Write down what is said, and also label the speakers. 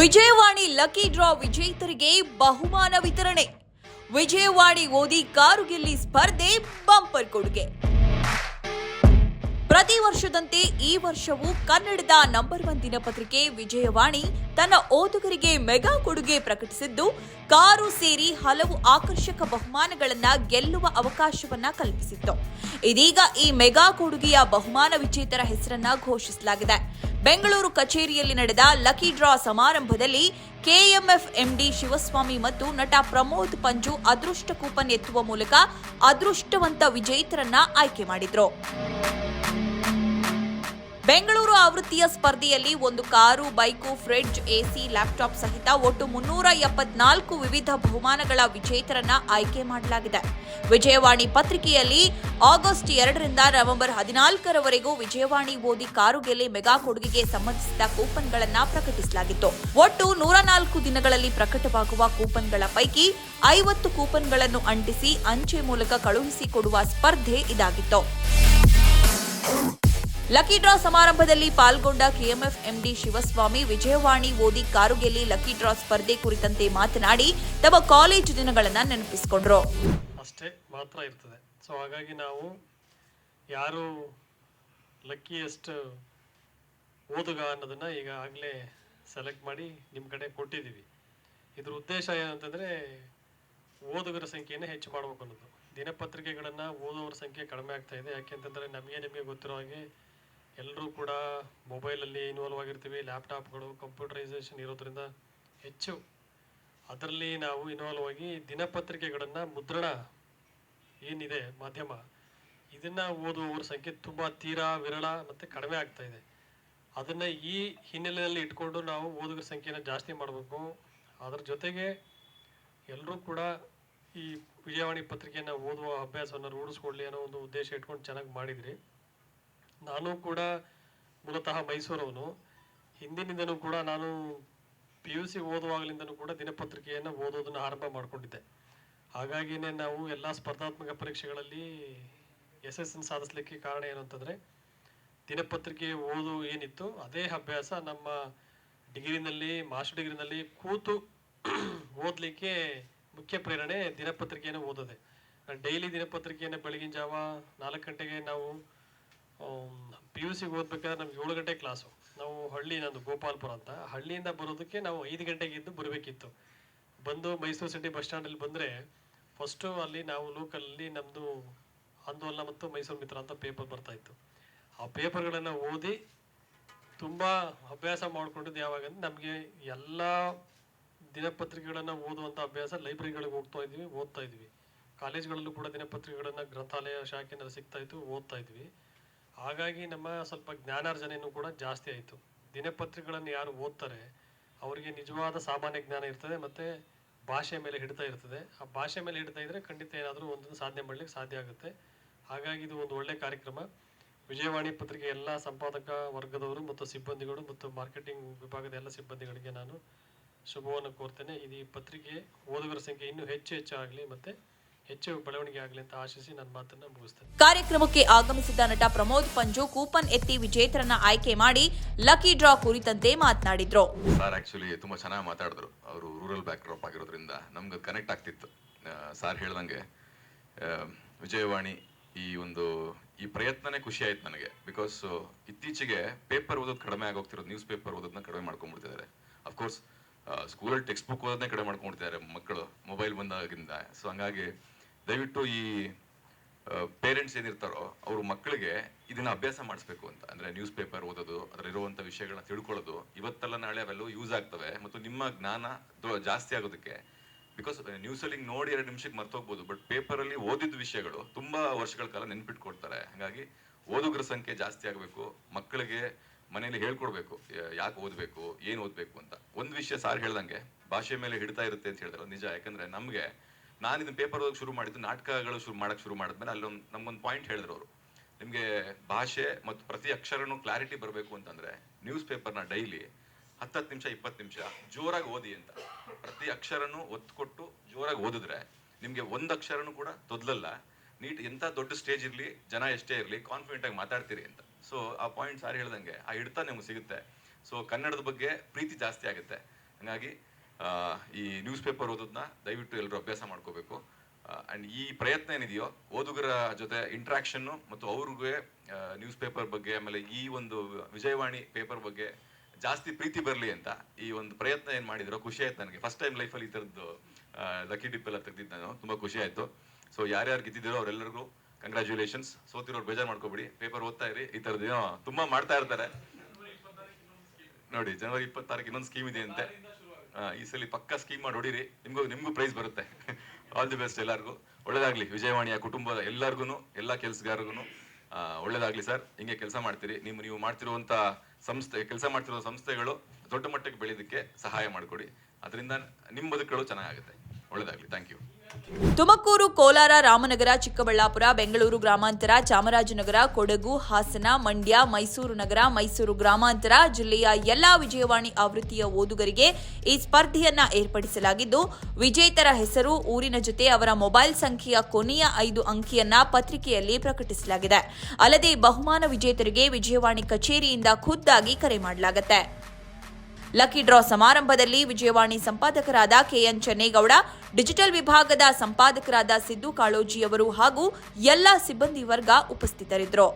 Speaker 1: Vijayavani lucky draw ವಿಜೇತರಿಗೆ ಬಹುಮಾನ ವಿತರಣೆ. ವಿಜಯವಾಣಿ ಓದಿ ಕಾರು ಗೆಲ್ಲಿ ಸ್ಪರ್ಧೆ ಬಂಪರ್ ಕೊಡುಗೆ. ಪ್ರತಿ ವರ್ಷದಂತೆ ಈ ವರ್ಷವೂ ಕನ್ನಡದ ನಂಬರ್ ಒನ್ ದಿನಪತ್ರಿಕೆ ವಿಜಯವಾಣಿ ತನ್ನ ಓದುಗರಿಗೆ ಮೆಗಾ ಕೊಡುಗೆ ಪ್ರಕಟಿಸಿದ್ದು, ಕಾರು ಸೇರಿ ಹಲವು ಆಕರ್ಷಕ ಬಹುಮಾನಗಳನ್ನ ಗೆಲ್ಲುವ ಅವಕಾಶವನ್ನ ಕಲ್ಪಿಸಿತ್ತು. ಇದೀಗ ಈ ಮೆಗಾ ಕೊಡುಗೆಯ ಬಹುಮಾನ ವಿಜೇತರ ಹೆಸರನ್ನ ಘೋಷಿಸಲಾಗಿದೆ. ಬೆಂಗಳೂರು ಕಚೇರಿಯಲ್ಲಿ ನಡೆದ ಲಕ್ಕಿ ಡ್ರಾ ಸಮಾರಂಭದಲ್ಲಿ ಕೆಎಂಎಫ್ ಎಂಡಿ ಶಿವಸ್ವಾಮಿ ಮತ್ತು ನಟ ಪ್ರಮೋದ್ ಪಂಜು ಅದೃಷ್ಟ ಕೂಪನ್ ಎತ್ತುವ ಮೂಲಕ ಅದೃಷ್ಟವಂತ ವಿಜೇತರನ್ನ ಆಯ್ಕೆ ಮಾಡಿದ್ರು. ಬೆಂಗಳೂರು ಆವೃತ್ತಿಯ ಸ್ಪರ್ಧೆಯಲ್ಲಿ ಒಂದು car, bike, fridge, AC, laptop ಸಹಿತ ಒಟ್ಟು ಮುನ್ನೂರ ಎಪ್ಪತ್ನಾಲ್ಕು ವಿವಿಧ ಬಹುಮಾನಗಳ ವಿಜೇತರನ್ನ ಆಯ್ಕೆ ಮಾಡಲಾಗಿದೆ. ವಿಜಯವಾಣಿ ಪತ್ರಿಕೆಯಲ್ಲಿ ಆಗಸ್ಟ್ ಎರಡರಿಂದ ನವೆಂಬರ್ ಹದಿನಾಲ್ಕರವರೆಗೂ ವಿಜಯವಾಣಿ ಓದಿ ಕಾರು ಗೆಲ್ಲಿ ಮೆಗಾ ಕೊಡುಗೆಗೆ ಸಂಬಂಧಿಸಿದ ಕೂಪನ್ಗಳನ್ನ ಪ್ರಕಟಿಸಲಾಗಿತ್ತು. ಒಟ್ಟು ನೂರ ನಾಲ್ಕು ದಿನಗಳಲ್ಲಿ ಪ್ರಕಟವಾಗುವ ಕೂಪನ್ಗಳ ಪೈಕಿ ಐವತ್ತು ಕೂಪನ್ಗಳನ್ನು ಅಂಟಿಸಿ ಅಂಚೆ ಮೂಲಕ ಕಳುಹಿಸಿಕೊಡುವ ಸ್ಪರ್ಧೆ ಇದಾಗಿತ್ತು. ಲಕ್ಕಿ ಡ್ರಾ ಸಮಾರಂಭದಲ್ಲಿ ಪಾಲ್ಗೊಂಡ ಕೆಎಂಎಫ್ ಎಂಡಿ ಶಿವಸ್ವಾಮಿ, ವಿಜಯವಾಣಿ ಓದಿ ಕಾರು ಗೆಲ್ಲಿ ಲಕ್ಕಿ ಡ್ರಾ ಸ್ಪರ್ಧೆ ಕುರಿತಂತೆ ಮಾತನಾಡಿ, ತಮ್ಮ ಕಾಲೇಜು ದಿನಗಳನ್ನು ನೆನಪಿಸಿಕೊಂಡ್ರು.
Speaker 2: ಅಷ್ಟೇ, ಮಾತ್ರ ಇರ್ತದೆ. ಸೊ ಹಾಗಾಗಿ ನಾವು ಯಾರು ಲಕ್ಕಿಯೆಸ್ಟ್ ಓದುಗ ಅನ್ನೋದನ್ನ ಈಗಾಗಲೇ ಸೆಲೆಕ್ಟ್ ಮಾಡಿ ನಿಮ್ಮ ಕಡೆ ಕೊಟ್ಟಿದ್ದೀವಿ. ಇದ್ರ ಉದ್ದೇಶ ಏನಂತಂದರೆ, ಓದುಗರ ಸಂಖ್ಯೆಯನ್ನು ಹೆಚ್ಚು ಮಾಡಬೇಕು ಅನ್ನೋದು. ದಿನಪತ್ರಿಕೆಗಳನ್ನು ಓದುವರ ಸಂಖ್ಯೆ ಕಡಿಮೆ ಆಗ್ತಾ ಇದೆ. ಯಾಕೆಂತಂದರೆ ನಮಗೆ, ನಿಮಗೆ ಗೊತ್ತಿರೋ ಹಾಗೆ ಎಲ್ಲರೂ ಕೂಡ ಮೊಬೈಲಲ್ಲಿ ಇನ್ವಾಲ್ವ್ ಆಗಿರ್ತೀವಿ ಲ್ಯಾಪ್ಟಾಪ್ಗಳು, ಕಂಪ್ಯೂಟರೈಸೇಷನ್ ಇರೋದ್ರಿಂದ ಹೆಚ್ಚು ಅದರಲ್ಲಿ ನಾವು ಇನ್ವಾಲ್ವ್ ಆಗಿ ದಿನಪತ್ರಿಕೆಗಳನ್ನು ಮುದ್ರಣ ಏನಿದೆ ಮಾಧ್ಯಮ, ಇದನ್ನ ಓದುವವರ ಸಂಖ್ಯೆ ತುಂಬ ತೀರಾ, ವಿರಳ ಮತ್ತು ಕಡಿಮೆ ಆಗ್ತಾ ಇದೆ. ಅದನ್ನ ಈ ಹಿನ್ನೆಲೆಯಲ್ಲಿ ಇಟ್ಕೊಂಡು ನಾವು ಓದುಗರ ಸಂಖ್ಯೆನ ಜಾಸ್ತಿ ಮಾಡಬೇಕು. ಅದರ ಜೊತೆಗೆ ಎಲ್ಲರೂ ಕೂಡ ಈ ವಿಜಯವಾಣಿ ಪತ್ರಿಕೆಯನ್ನು ಓದುವ ಅಭ್ಯಾಸವನ್ನು ರೂಢಿಸ್ಕೊಳ್ಳಿ ಅನ್ನೋ ಒಂದು ಉದ್ದೇಶ ಇಟ್ಕೊಂಡು ಚೆನ್ನಾಗಿ ಮಾಡಿದ್ರಿ. ನಾನು ಕೂಡ ಮೂಲತಃ ಮೈಸೂರವನು. ಹಿಂದಿನಿಂದನೂ ಕೂಡ ನಾನು ಪಿ ಯು ಸಿ ಓದುವಾಗಲಿಂದನೂ ಕೂಡ ದಿನಪತ್ರಿಕೆಯನ್ನು ಓದೋದನ್ನು ಆರಂಭ ಮಾಡಿಕೊಂಡಿದ್ದೆ. ಹಾಗಾಗಿನೇ ನಾವು ಎಲ್ಲ ಸ್ಪರ್ಧಾತ್ಮಕ ಪರೀಕ್ಷೆಗಳಲ್ಲಿ ಯಶಸ್ಸನ್ನು ಸಾಧಿಸಲಿಕ್ಕೆ ಕಾರಣ ಏನು ಅಂತಂದರೆ, ದಿನಪತ್ರಿಕೆ ಓದು ಏನಿತ್ತು ಅದೇ ಅಭ್ಯಾಸ ನಮ್ಮ ಡಿಗ್ರಿನಲ್ಲಿ, ಮಾಸ್ಟರ್ ಡಿಗ್ರಿನಲ್ಲಿ ಕೂತು ಓದಲಿಕ್ಕೆ ಮುಖ್ಯ ಪ್ರೇರಣೆ ದಿನಪತ್ರಿಕೆಯನ್ನು ಓದೋದೆ. ಡೈಲಿ ದಿನಪತ್ರಿಕೆಯನ್ನು ಬೆಳಗಿನ ಜಾವ ನಾಲ್ಕು ಗಂಟೆಗೆ ನಾವು ಪಿ ಯು ಸಿಗೆ ಓದ್ಬೇಕಾದ್ರೆ ನಮ್ಗೆ ಏಳು ಗಂಟೆ ಕ್ಲಾಸು ನಾವು ಹಳ್ಳಿ, ನಂದು ಗೋಪಾಲ್ಪುರ ಅಂತ. ಹಳ್ಳಿಯಿಂದ ಬರೋದಕ್ಕೆ ನಾವು ಐದು ಗಂಟೆಗೆ ಎದ್ದು ಬರಬೇಕಿತ್ತು. ಬಂದು ಮೈಸೂರು ಸಿಟಿ ಬಸ್ ಸ್ಟ್ಯಾಂಡಲ್ಲಿ ಬಂದರೆ ಫಸ್ಟು ಅಲ್ಲಿ ನಾವು ಲೋಕಲಲ್ಲಿ ನಮ್ಮದು ಆಂದೋಲನ ಮತ್ತು ಮೈಸೂರು ಮಿತ್ರ ಅಂತ ಪೇಪರ್ ಬರ್ತಾ ಇತ್ತು. ಆ ಪೇಪರ್ಗಳನ್ನು ಓದಿ ತುಂಬ ಅಭ್ಯಾಸ ಮಾಡಿಕೊಂಡಿದ್ದು ಯಾವಾಗಂದ್ರೆ ನಮಗೆ ಎಲ್ಲ ದಿನಪತ್ರಿಕೆಗಳನ್ನು ಓದುವಂಥ ಅಭ್ಯಾಸ ಲೈಬ್ರರಿಗಳಿಗೆ ಹೋಗ್ತಾ ಇದ್ವಿ, ಓದ್ತಾ ಇದ್ವಿ. ಕಾಲೇಜ್ಗಳಲ್ಲೂ ಕೂಡ ದಿನಪತ್ರಿಕೆಗಳನ್ನು ಗ್ರಂಥಾಲಯ ಶಾಖೆಯಿಂದ ಸಿಗ್ತಾ ಇತ್ತು, ಓದ್ತಾ ಇದ್ವಿ. ಹಾಗಾಗಿ ನಮ್ಮ ಸ್ವಲ್ಪ ಜ್ಞಾನಾರ್ಜನೆಯೂ ಕೂಡ ಜಾಸ್ತಿ ಆಯಿತು. ದಿನಪತ್ರಿಕೆಗಳನ್ನು ಯಾರು ಓದ್ತಾರೆ, ಅವರಿಗೆ ನಿಜವಾದ ಸಾಮಾನ್ಯ ಜ್ಞಾನ ಇರ್ತದೆ ಮತ್ತು ಭಾಷೆ ಮೇಲೆ ಹಿಡಿತಾ ಇರ್ತದೆ. ಆ ಭಾಷೆ ಮೇಲೆ ಹಿಡಿತ ಇದ್ದರೆ ಖಂಡಿತ ಏನಾದರೂ ಒಂದನ್ನು ಸಾಧನೆ ಮಾಡಲಿಕ್ಕೆ ಸಾಧ್ಯ ಆಗುತ್ತೆ. ಹಾಗಾಗಿ ಇದು ಒಂದು ಒಳ್ಳೆಯ ಕಾರ್ಯಕ್ರಮ. ವಿಜಯವಾಣಿ ಪತ್ರಿಕೆ ಎಲ್ಲ ಸಂಪಾದಕ ವರ್ಗದವರು ಮತ್ತು ಸಿಬ್ಬಂದಿಗಳು ಮತ್ತು ಮಾರ್ಕೆಟಿಂಗ್ ವಿಭಾಗದ ಎಲ್ಲ ಸಿಬ್ಬಂದಿಗಳಿಗೆ ನಾನು ಶುಭವನ್ನು ಕೋರ್ತೇನೆ. ಇದು ಈ ಪತ್ರಿಕೆ ಓದುಗರ ಸಂಖ್ಯೆ ಇನ್ನೂ ಹೆಚ್ಚು ಹೆಚ್ಚಾಗಲಿ ಮತ್ತು ಹೆಚ್ಚು ಬೆಳವಣಿಗೆ ಆಗಲಿ ಅಂತ ಆಶಿಸಿ ನನ್ನ ಮಾತನ್ನ ಮುಗಿಸ್ತೇನೆ.
Speaker 1: ಕಾರ್ಯಕ್ರಮಕ್ಕೆ ಆಗಮಿಸಿದ ನಟ ಪ್ರಮೋದ್ ಪಂಜು ಕೂಪನ್ ಎತ್ತಿ ವಿಜೇತರನ್ನ ಆಯ್ಕೆ ಮಾಡಿ ಲಕ್ಕಿ ಡ್ರಾ ಕುರಿತಂತೆ ಮಾತನಾಡಿದ್ರು.
Speaker 3: ಸರ್ ಆಕ್ಚುಲಿ ತುಂಬಾ ಚೆನ್ನಾಗಿ ಮಾತಾಡಿದ್ರು. ಅವರು ರೂರಲ್ ಬ್ಯಾಕ್ ಡ್ರಾಪ್ ಆಗಿರೋದ್ರಿಂದ ನಮ್ಗೆ ಕನೆಕ್ಟ್ ಆಗ್ತಿತ್ತು. ಸರ್ ಹೇಳ್ದಂಗೆ ವಿಜಯವಾಣಿ ಈ ಒಂದು ಈ ಪ್ರಯತ್ನನೇ ಖುಷಿ ಆಯ್ತು ನನಗೆ. ಬಿಕಾಸ್ ಇತ್ತೀಚೆಗೆ ಪೇಪರ್ ಓದೋದು ಕಡಿಮೆ ಆಗೋಗ್ತಿರೋದು ನ್ಯೂಸ್ ಪೇಪರ್ ಓದೋದನ್ನ ಕಡಿಮೆ ಮಾಡ್ಕೊಂಡ್ಬಿಡ್ತಿದ್ದಾರೆ. ಅಫ್ಕೋರ್ಸ್ ಸ್ಕೂಲಲ್ಲಿ ಟೆಕ್ಸ್ಟ್ ಬುಕ್ ಓದೋದನ್ನೇ ಕಡಿಮೆ ಮಾಡ್ಕೊಂಡ್ಬಿಡ್ತಿದ್ದಾರೆ ಮಕ್ಕಳು ಮೊಬೈಲ್ ಬಂದಾಗಿಂದ. ಸೊ ಹಂಗಾಗಿ ದಯವಿಟ್ಟು ಈ ಪೇರೆಂಟ್ಸ್ ಏನಿರ್ತಾರೋ ಅವರು ಮಕ್ಕಳಿಗೆ ಇದನ್ನ ಅಭ್ಯಾಸ ಮಾಡಿಸ್ಬೇಕು ಅಂತ. ಅಂದ್ರೆ ನ್ಯೂಸ್ ಪೇಪರ್ ಓದೋದು ಅದರಲ್ಲಿರುವಂಥ ವಿಷಯಗಳನ್ನ ತಿಳ್ಕೊಳ್ಳೋದು. ಇವತ್ತೆಲ್ಲ ನಾಳೆ ಅವೆಲ್ಲವೂ ಯೂಸ್ ಆಗ್ತವೆ ಮತ್ತು ನಿಮ್ಮ ಜ್ಞಾನ ಜಾಸ್ತಿ ಆಗೋದಕ್ಕೆ. ಬಿಕಾಸ್ ನ್ಯೂಸಲ್ಲಿ ನೋಡಿ ಎರಡು ನಿಮಿಷಕ್ಕೆ ಮರ್ತೋಗ್ಬೋದು ಬಟ್ ಪೇಪರಲ್ಲಿ ಓದಿದ ವಿಷಯಗಳು ತುಂಬಾ ವರ್ಷಗಳ ಕಾಲ ನೆನ್ಪಿಟ್ಕೊಡ್ತಾರೆ ಹಾಗಾಗಿ ಓದುಗರ ಸಂಖ್ಯೆ ಜಾಸ್ತಿ ಆಗಬೇಕು, ಮಕ್ಕಳಿಗೆ ಮನೆಯಲ್ಲಿ ಹೇಳ್ಕೊಡ್ಬೇಕು ಯಾಕೆ ಓದಬೇಕು, ಏನು ಓದಬೇಕು ಅಂತ. ಒಂದು ವಿಷಯ ಸಾರ್ ಹೇಳ್ದಂಗೆ, ಭಾಷೆ ಮೇಲೆ ಹಿಡಿತಾ ಇರುತ್ತೆ ಅಂತ ಹೇಳಿದ್ರೆ ನಿಜ. ಯಾಕಂದ್ರೆ ನಮಗೆ ನಾನು ಇದನ್ನ ಪೇಪರ್ ಓದಕ್ಕೆ ಶುರು ಮಾಡಿದ್ದು, ನಾಟಕಗಳು ಶುರು ಮಾಡಕ್ಕೆ ಶುರು ಮಾಡಿದ್ಮೇಲೆ ಅಲ್ಲೊಂದು, ನಮ್ಗೊಂದು ಪಾಯಿಂಟ್ ಹೇಳಿದ್ರು ಅವರು. ನಿಮಗೆ ಭಾಷೆ ಮತ್ತು ಪ್ರತಿ ಅಕ್ಷರನು ಕ್ಲಾರಿಟಿ ಬರಬೇಕು ಅಂತಂದ್ರೆ ನ್ಯೂಸ್ ಪೇಪರ್ನ ಡೈಲಿ ಹತ್ತತ್ತು ನಿಮಿಷ, ಇಪ್ಪತ್ತು ನಿಮಿಷ ಜೋರಾಗಿ ಓದಿ ಅಂತ. ಪ್ರತಿ ಅಕ್ಷರನೂ ಒತ್ತು ಕೊಟ್ಟು ಜೋರಾಗಿ ಓದಿದ್ರೆ ನಿಮಗೆ ಒಂದು ಅಕ್ಷರನೂ ಕೂಡ ತೊದಲಲ್ಲ. ನೀಟ್ ಎಂಥ ದೊಡ್ಡ ಸ್ಟೇಜ್ ಇರಲಿ, ಜನ ಎಷ್ಟೇ ಇರಲಿ ಕಾನ್ಫಿಡೆಂಟ್ ಆಗಿ ಮಾತಾಡ್ತೀರಿ ಅಂತ. ಸೊ ಆ ಪಾಯಿಂಟ್ ಸಾರಿ ಹೇಳ್ದಂಗೆ, ಆ ಹಿಡ್ತಾ ನಿಮ್ಗೆ ಸಿಗುತ್ತೆ. ಸೊ ಕನ್ನಡದ ಬಗ್ಗೆ ಪ್ರೀತಿ ಜಾಸ್ತಿ ಆಗುತ್ತೆ. ಹಾಗಾಗಿ ಈ ನ್ಯೂಸ್ ಪೇಪರ್ ಓದೋದನ್ನ ದಯವಿಟ್ಟು ಎಲ್ಲರೂ ಅಭ್ಯಾಸ ಮಾಡ್ಕೋಬೇಕು. ಅಂಡ್ ಈ ಪ್ರಯತ್ನ ಏನಿದೆಯೋ, ಓದುಗರ ಜೊತೆ ಇಂಟ್ರಾಕ್ಷನ್ನು ಮತ್ತು ಅವ್ರಿಗೆ ನ್ಯೂಸ್ ಪೇಪರ್ ಬಗ್ಗೆ, ಆಮೇಲೆ ಈ ಒಂದು ವಿಜಯವಾಣಿ ಪೇಪರ್ ಬಗ್ಗೆ ಜಾಸ್ತಿ ಪ್ರೀತಿ ಬರಲಿ ಅಂತ ಈ ಒಂದು ಪ್ರಯತ್ನ ಏನು ಮಾಡಿದ್ರು ಖುಷಿ ಆಯ್ತು ನನಗೆ. ಫಸ್ಟ್ ಟೈಮ್ ಲೈಫಲ್ಲಿ ಈ ಥರದ್ದು ಲಕ್ಕಿ ಡಿಪ್ ಎಲ್ಲ ತೆಗ್ದಿದ್ದು ನಾನು. ತುಂಬ ಖುಷಿ ಆಯಿತು. ಸೊ ಯಾರ್ಯಾರು ಗೆದ್ದಿದ್ದೀರೋ ಅವರೆಲ್ಲರಿಗೂ ಕಂಗ್ರ್ಯಾಚುಲೇಷನ್ಸ್ ಸೋತಿರೋರು ಬೇಜಾರು ಮಾಡ್ಕೊಬೇಡಿ. ಪೇಪರ್ ಓದ್ತಾ ಇರಿ. ಈ ಥರದ್ದು ತುಂಬ ಮಾಡ್ತಾ ಇರ್ತಾರೆ. ನೋಡಿ, ಜನವರಿ ಇಪ್ಪತ್ತಾರಕ್ಕೆ ಇನ್ನೊಂದು ಸ್ಕೀಮ್ ಇದೆ ಅಂತೆ. ಈ ಸಲ ಪಕ್ಕ ಸ್ಕೀಮ್ ಮಾಡಿ ಹೊಡಿರಿ. ನಿಮ್ಗೂ ನಿಮ್ಗೂ ಪ್ರೈಸ್ ಬರುತ್ತೆ. ಆಲ್ ದಿ ಬೆಸ್ಟ್ ಎಲ್ಲರಿಗೂ. ಒಳ್ಳೇದಾಗ್ಲಿ. ವಿಜಯವಾಣಿಯ ಕುಟುಂಬದ ಎಲ್ಲರಿಗೂ ಎಲ್ಲ ಕೆಲಸಗಾರರಿಗೂ ಒಳ್ಳೇದಾಗ್ಲಿ ಸರ್ ಹಿಂಗೆ ಕೆಲಸ ಮಾಡ್ತೀರಿ. ನಿಮ್ಮ, ನೀವು ಮಾಡ್ತಿರುವಂಥ ಸಂಸ್ಥೆ, ಕೆಲಸ ಮಾಡ್ತಿರೋ ಸಂಸ್ಥೆಗಳು ದೊಡ್ಡ ಮಟ್ಟಕ್ಕೆ ಬೆಳೆಯೋದಕ್ಕೆ ಸಹಾಯ ಮಾಡಿಕೊಡಿ. ಅದರಿಂದ ನಿಮ್ಮ ಬದುಕುಗಳು ಚೆನ್ನಾಗುತ್ತೆ ಒಳ್ಳೇದಾಗಲಿ. ಥ್ಯಾಂಕ್ ಯು
Speaker 1: ತುಮಕೂರು, ಕೋಲಾರ, ರಾಮನಗರ, ಚಿಕ್ಕಬಳ್ಳಾಪುರ, ಬೆಂಗಳೂರು ಗ್ರಾಮಾಂತರ, ಚಾಮರಾಜನಗರ, ಕೊಡಗು, ಹಾಸನ, ಮಂಡ್ಯ, ಮೈಸೂರು ನಗರ, ಮೈಸೂರು ಗ್ರಾಮಾಂತರ ಜಿಲ್ಲೆಯ ಎಲ್ಲಾ ವಿಜಯವಾಣಿ ಆವೃತ್ತಿಯ ಓದುಗರಿಗೆ ಈ ಸ್ಪರ್ಧೆಯನ್ನ ಏರ್ಪಡಿಸಲಾಗಿದ್ದು, ವಿಜೇತರ ಹೆಸರು, ಊರಿನ ಜೊತೆ ಅವರ ಮೊಬೈಲ್ ಸಂಖ್ಯೆಯ ಕೊನೆಯ ಐದು ಅಂಕಿಯನ್ನ ಪತ್ರಿಕೆಯಲ್ಲಿ ಪ್ರಕಟಿಸಲಾಗಿದೆ. ಅಲ್ಲದೆ ಬಹುಮಾನ ವಿಜೇತರಿಗೆ ವಿಜಯವಾಣಿ ಕಚೇರಿಯಿಂದ ಖುದ್ದಾಗಿ ಕರೆ ಮಾಡಲಾಗುತ್ತೆ. ಲಕ್ಕಿ ಡ್ರಾ ಸಮಾರಂಭದಲ್ಲಿ ವಿಜಯವಾಣಿ ಸಂಪಾದಕರಾದ ಕೆಎನ್ ಚೆನ್ನೇಗೌಡ, ಡಿಜಿಟಲ್ ವಿಭಾಗದ ಸಂಪಾದಕರಾದ ಸಿದ್ದು ಕಾಳೋಜಿಯವರು ಹಾಗೂ ಎಲ್ಲ ಸಿಬ್ಬಂದಿ ವರ್ಗ ಉಪಸ್ಥಿತರಿದ್ದರು.